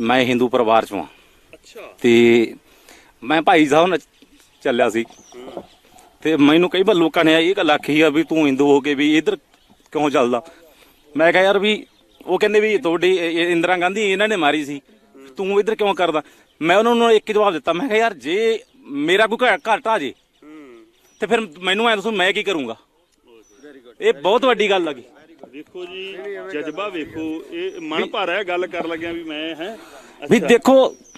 ਮੈਂ ਹਿੰਦੂ ਪਰਿਵਾਰ ਚੋਂ ਹਾਂ। ਅੱਛਾ। ਤੇ ਮੈਂ ਭਾਈ ਸਾਹਿਬ ਨਾਲ ਚੱਲਿਆ ਸੀ। ਤੇ ਮੈਨੂੰ ਕਈ ਵਾਰ ਲੋਕਾਂ ਨੇ ਇਹ ਗੱਲ ਆਖੀ ਆ ਵੀ ਤੂੰ ਹਿੰਦੂ ਹੋ ਕੇ ਵੀ ਇਧਰ ਕਿਉਂ ਚੱਲਦਾ? ਮੈਂ ਕਿਹਾ ਯਾਰ ਵੀ ਉਹ ਕਹਿੰਦੇ ਵੀ ਤੁਹਾਡੀ ਇਹ- ਇੰਦਰਾ ਗਾਂਧੀ ਇਹਨਾਂ ਨੇ ਮਾਰੀ ਸੀ। ਤੂੰ ਇਧਰ ਕਿਉਂ ਕਰਦਾ? ਮੈਂ ਉਹਨਾਂ ਨੂੰ ਇੱਕ ਜਵਾਬ ਦਿੱਤਾ। ਮੈਂ ਕਿਹਾ ਯਾਰ ਜੇ ਮੇਰਾ ਕੋਈ ਘਰ ਘਰ ਢਾਹ ਜੇ। ਤੇ ਫਿਰ ਮੈਨੂੰ ਐ ਦੱਸੋ ਮੈਂ ਕੀ ਕਰੂੰਗਾ? ਇਹ ਬਹੁਤ ਵੱਡੀ ਗੱਲ ਹੈਗੀ ਵੇਖੋ ਜੀ ਜਜ਼ਬਾ ਵੇਖੋ ਇਹ ਮਨ ਭਰ ਹੈ ਗੱਲ ਕਰ ਲੱਗਿਆ ਵੀ ਮੈਂ ਹੈ। ਵੀ ਦੇਖੋ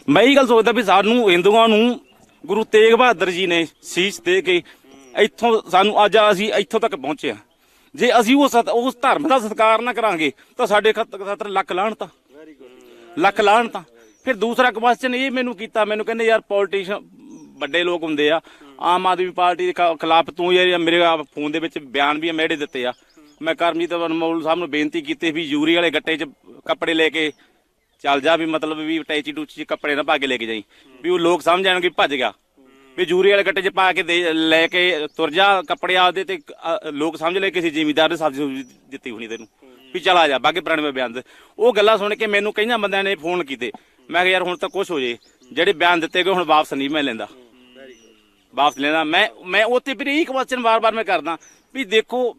ਮੈਂ ਇਹ ਗੱਲ ਸੋਚਦਾ ਵੀ ਸਾਨੂੰ ਹਿੰਦੂਆਂ ਨੂੰ ਗੁਰੂ ਤੇਗ ਬਹਾਦਰ ਜੀ ਨੇ ਸੀਸ ਦੇ ਕੇ ਇੱਥੋਂ ਸਾਨੂੰ ਅੱਜ ਅਸੀਂ ਇੱਥੋਂ ਤੱਕ ਪਹੁੰਚੇ ਹਾਂ। ਜੇ ਅਸੀਂ ਉਸ ਉਸ ਧਰਮ ਦਾ ਸਤਿਕਾਰ ਨਾ ਕਰਾਂਗੇ ਤਾਂ ਸਾਡੇ ਖਤ- ਖਾਤਰ ਲੱਖ ਲਾਹਣ ਤਾਂ। ਲੱਖ ਲਾਹਣ ਤਾਂ। ਫਿਰ ਦੂਸਰਾ ਕੁਐਸਚਨ ਇਹ ਮੈਨੂੰ ਕੀਤਾ ਮੈਨੂੰ ਕਹਿੰਦੇ ਯਾਰ ਪੋਲੀਟੀਸ਼ੀਅਨ ਵੱਡੇ ਲੋਕ ਹੁੰਦੇ ਆ ਆਮ ਆਦਮੀ ਪਾਰਟੀ ਦੇ ਖਿਲਾਫ ਤੂੰ ਯਾਰ ਮੇਰੇ ਆ ਫੋਨ ਦੇ ਵਿੱਚ ਬਿਆਨ ਵੀ ਮੇਰੇ ਦਿੱਤੇ ਆ। ਮੈਂ ਕਰਮਜੀਤ ਅਨਮੋਲ ਸਾਹਿਬ ਨੂੰ ਬੇਨਤੀ ਕੀਤੀ ਵੀ ਯੂਰੀ ਵਾਲੇ ਗੱਟੇ 'ਚ ਕੱਪੜੇ ਲੈ ਕੇ ਚੱਲ ਜਾ ਵੀ ਮਤਲਬ ਵੀ ਟੈਚੀ ਟੂਚੀ ਕੱਪੜੇ ਨਾ ਪਾ ਕੇ ਲੈ ਕੇ ਜਾਈ। ਵੀ ਉਹ ਲੋਕ ਸਮਝ ਜਾਣਗੇ ਵੀ ਭੱਜ ਗਿਆ। ਵੀ ਯੂਰੀ ਵਾਲੇ ਗੱਟੇ 'ਚ ਪਾ ਕੇ ਲੈ ਕੇ ਤੁਰ ਜਾ ਕੱਪੜੇ ਆਪਦੇ ਤੇ ਲੋਕ ਸਮਝ ਲੈ ਕਿਸੇ ਜ਼ਿਮੀਦਾਰ ਨੇ ਸਬਜ਼ੀ ਸੁਬਜ਼ੀ ਦਿੱਤੀ ਹੋਣੀ ਤੈਨੂੰ। ਵੀ ਚਲਾ ਜਾ ਬਾਗੇ ਪੁਰਾਣੇ ਮੈਂ ਬਿਆਨ ਉਹ ਗੱਲਾਂ ਸੁਣ ਕੇ ਮੈਨੂੰ ਕਈਆਂ ਬੰਦਿਆਂ ਨੇ ਫੋਨ ਕੀਤੇ। ਮੈਂ ਕਿਹਾ ਯਾਰ ਹੁਣ ਤਾਂ ਕੁਝ ਹੋ ਜੇ। ਜਿਹੜੇ ਬਿਆਨ ਦਿੱਤੇ ਗਏ, ਹੁਣ ਵਾਪਸ ਨਹੀਂ ਮੈਂ ਲੈਂਦਾ। ਵਾਪਸ ਲੈਣਾ। ਮੈਂ ਮੈਂ ਉੱਤੇ ਫਿਰ ਇਹ ਕੁਐਸਚਨ ਵਾਰ-ਵਾਰ ਮੈਂ ਕਰਦਾ। ਵੀ ਦੇਖੋ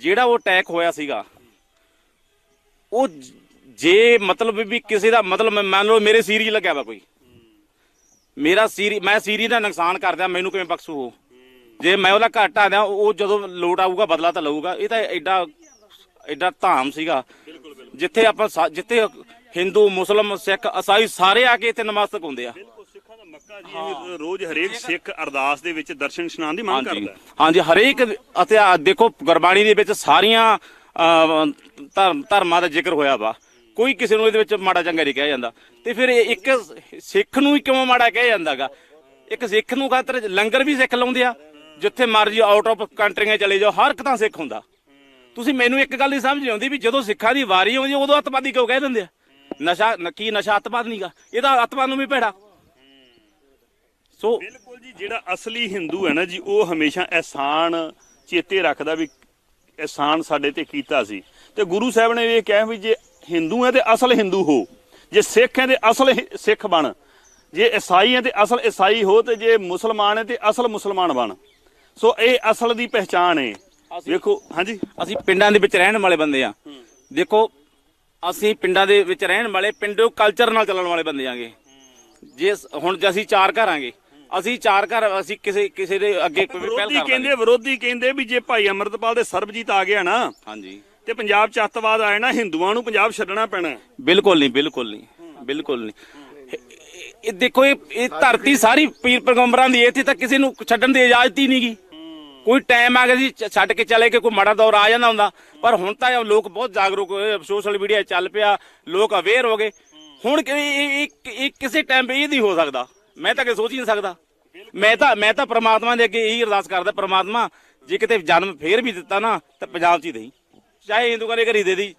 ਜਿਹੜਾ ਉਹ ਅਟੈਕ ਹੋਇਆ ਸੀਗਾ, ਉਹ ਜੇ ਮਤਲਬ ਵੀ ਕਿਸੇ ਦਾ ਮਤਲਬ ਮੰਨ ਲਓ ਮੇਰੇ ਸੀਰੀ ਲੱਗਿਆ ਵਾ ਕੋਈ। ਮੇਰਾ ਸੀਰੀ ਮੈਂ ਸੀਰੀ ਦਾ ਨੁਕਸਾਨ ਕਰਦਾ ਮੈਨੂੰ ਕਿਵੇਂ ਬਖਸ਼ੂ ਹੋ ਜੇ ਮੈਂ ਉਹਦਾ ਘਾਟ ਆ ਦਿਆਂ, ਉਹ ਜਦੋਂ ਲੋਟ ਆਊਗਾ, ਬਦਲਾ ਤਾਂ ਲਊਗਾ। ਇਹ ਤਾਂ ਐਡਾ ਐਡਾ ਧਾਮ ਸੀਗਾ। ਜਿੱਥੇ ਆਪਾਂ ਜਿੱਥੇ ਹਿੰਦੂ, ਮੁਸਲਮ, ਸਿੱਖ ਈਸਾਈ ਸਾਰੇ ਆ ਕੇ ਇੱਥੇ ਨਮਸਤਕ ਹੁੰਦੇ ਆ। ਰੋਜ਼ ਹਰੇਕ ਸਿੱਖ ਅਰਦਾਸ ਦੇ ਵਿੱਚ ਦਰਸ਼ਨ ਇਸ਼ਨਾਨ ਦੀ ਮੰਗ ਹਾਂਜੀ। ਕਰਦਾ ਹੈ। ਹਾਂਜੀ ਹਰੇਕ ਅਤੇ ਆਹ ਦੇਖੋ ਗੁਰਬਾਣੀ ਦੇ ਵਿੱਚ ਸਾਰੀਆਂ ਅਹ, ਧਰਮ ਧਰਮਾਂ ਦਾ ਜ਼ਿਕਰ ਹੋਇਆ ਵਾ। ਕੋਈ ਕਿਸੇ ਨੂੰ ਇਹਦੇ ਵਿੱਚ ਮਾੜਾ ਚੰਗਾ ਨਹੀਂ ਕਿਹਾ ਜਾਂਦਾ। ਤੇ ਫਿਰ ਇਹ ਇੱਕ ਸਿੱਖ ਨੂੰ ਹੀ ਕਿਉਂ ਮਾੜਾ ਕਿਹਾ ਜਾਂਦਾਗਾ ਇੱਕ ਸਿੱਖ ਨੂੰ ਖਾਤਰ ਲੰਗਰ ਵੀ ਸਿੱਖ ਲਾਉਂਦੇ ਆ। ਜਿੱਥੇ ਮਰਜ਼ੀ ਆਊਟ ਆਫ ਕੰਟਰੀਆਂ ਚਲੇ ਜਾਓ ਹਰ ਇੱਕ ਤਾਂ ਸਿੱਖ ਹੁੰਦਾ। ਤੁਸੀਂ ਮੈਨੂੰ ਇੱਕ ਗੱਲ ਨਹੀਂ ਸਮਝ ਆਉਂਦੀ ਵੀ ਜਦੋਂ ਸਿੱਖਾਂ ਦੀ ਵਾਰੀ ਆਉਂਦੀ ਉਦੋਂ ਅੱਤਵਾਦੀ ਕਿਉਂ ਕਹਿ ਦਿੰਦੇ ਆ? ਨਸ਼ਾ ਨ- ਕੀ ਨਸ਼ਾ ਅੱਤਵਾਦ ਨਹੀਂਗਾ ਇਹਦਾ ਅੱਤਵਾਦ ਨੂੰ ਵੀ ਭੈੜਾ। ਸੋ ਬਿਲਕੁਲ ਜੀ ਜਿਹੜਾ ਅਸਲੀ ਹਿੰਦੂ ਹੈ ਨਾ ਜੀ ਉਹ ਹਮੇਸ਼ਾ ਅਹਿਸਾਨ ਚੇਤੇ ਰੱਖਦਾ ਵੀ ਅਹਿਸਾਨ ਸਾਡੇ ਤੇ ਕੀਤਾ ਸੀ। ਤੇ ਗੁਰੂ ਸਾਹਿਬ ਨੇ ਇਹ ਕਿਹਾ ਵੀ ਜੇ ਹਿੰਦੂ ਹੈ ਤੇ ਅਸਲ ਹਿੰਦੂ ਹੋ ਜੇ ਸਿੱਖ ਹੈ ਤੇ ਅਸਲ ਸਿੱਖ ਬਣ ਜੇ ਈਸਾਈ ਹੈ ਤੇ ਅਸਲ ਈਸਾਈ ਹੋ ਤੇ ਜੇ ਮੁਸਲਮਾਨ ਹੈ ਤੇ ਅਸਲ ਮੁਸਲਮਾਨ ਬਣ। ਸੋ ਇਹ ਅਸਲ ਦੀ ਪਹਿਚਾਣ ਹੈ ਵੇਖੋ ਹਾਂਜੀ? ਅਸੀਂ ਪਿੰਡਾਂ ਦੇ ਵਿੱਚ ਰਹਿਣ ਵਾਲੇ ਬੰਦੇ ਆ। ਦੇਖੋ ਅਸੀਂ ਪਿੰਡਾਂ ਦੇ ਵਿੱਚ ਰਹਿਣ ਵਾਲੇ ਪਿੰਡੋ ਕਲਚਰ ਨਾਲ ਚੱਲਣ ਵਾਲੇ ਬੰਦੇ ਆਂਗੇ। ਜੇ ਹੁਣ ਜੇ ਅਸੀਂ ਚਾਰ ਘਰ ਆਂਗੇ ਅਸੀਂ ਚਾਰ ਘਰ ਅਸੀਂ ਕਿਸੇ ਕਿਸੇ ਦੇ ਅੱਗੇ ਕੋਈ ਪਹਿਲ ਵਿਰੋਧੀ ਕਹਿੰਦੇ ਵਿਰੋਧੀ ਕਹਿੰਦੇ ਵੀ ਜੇ ਭਾਈ ਅਮਰਤਪਾਲ ਦੇ ਸਰਬਜੀਤ ਆ ਗਿਆ ਨਾ ਹਾਂਜੀ। ਤੇ ਪੰਜਾਬ ਚ ਅੱਤਵਾਦ ਆਇਆ ਨਾ ਹਿੰਦੂਆਂ ਨੂੰ ਪੰਜਾਬ ਛੱਡਣਾ ਪੈਣਾ। ਬਿਲਕੁਲ ਨਹੀਂ ਬਿਲਕੁਲ ਨਹੀਂ ਬਿਲਕੁਲ ਨਹੀਂ। ਇਹ- ਇਹ ਦੇਖੋ ਇਹ ਇਹ ਧਰਤੀ ਸਾਰੀ ਪੀਰ ਪੈਗੰਬਰਾਂ ਦੀ ਇੱਥੇ ਤਾਂ ਕਿਸੇ ਨੂੰ ਛੱਡਣ ਦੀ ਇਜਾਜ਼ਤ ਹੀ ਨਹੀਂਗੀ। ਕੋਈ ਟਾਈਮ ਆ ਗਿਆ ਸੀ ਛ- ਛੱਡ ਕੇ ਚਲੇ ਗਏ ਕੋਈ ਮਾੜਾ ਦੌਰ ਆ ਜਾਂਦਾ ਹੁੰਦਾ। ਪਰ ਹੁਣ ਤਾਂ ਇਹ ਲੋਕ ਬਹੁਤ ਜਾਗਰੂਕ ਹੋਏ ਸੋਸ਼ਲ ਮੀਡੀਆ ਚੱਲ ਪਿਆ ਲੋਕ ਅਵੇਅਰ ਹੋ ਗਏ। ਹੁਣ ਕਿ ਇਹ- ਇਹ ਇਹ- ਇਹ ਕਿਸੇ ਟਾਈਮ ਇਹ ਨਹੀਂ ਹੋ ਸਕਦਾ। ਮੈਂ ਤਾਂ ਕਿ ਸੋਚ ਹੀ ਨਹੀਂ ਸਕਦਾ। ਮੈਂ ਤਾਂ ਮੈਂ ਤਾਂ ਪ੍ਰਮਾਤਮਾ ਦੇ ਅੱਗੇ ਇਹੀ ਅਰਦਾਸ ਕਰਦਾ, ਪ੍ਰਮਾਤਮਾ, ਜੇ ਕਿਤੇ ਜਨਮ ਫੇਰ ਵੀ ਦਿੱਤਾ ਨਾ, ਤਾਂ ਪੰਜਾਬ 'ਚ ਹੀ ਦੇਈ। ਚਾਹੇ ਹਿੰਦੂਆਂ ਦੇ ਘਰੀ ਦੇ ਦੀ।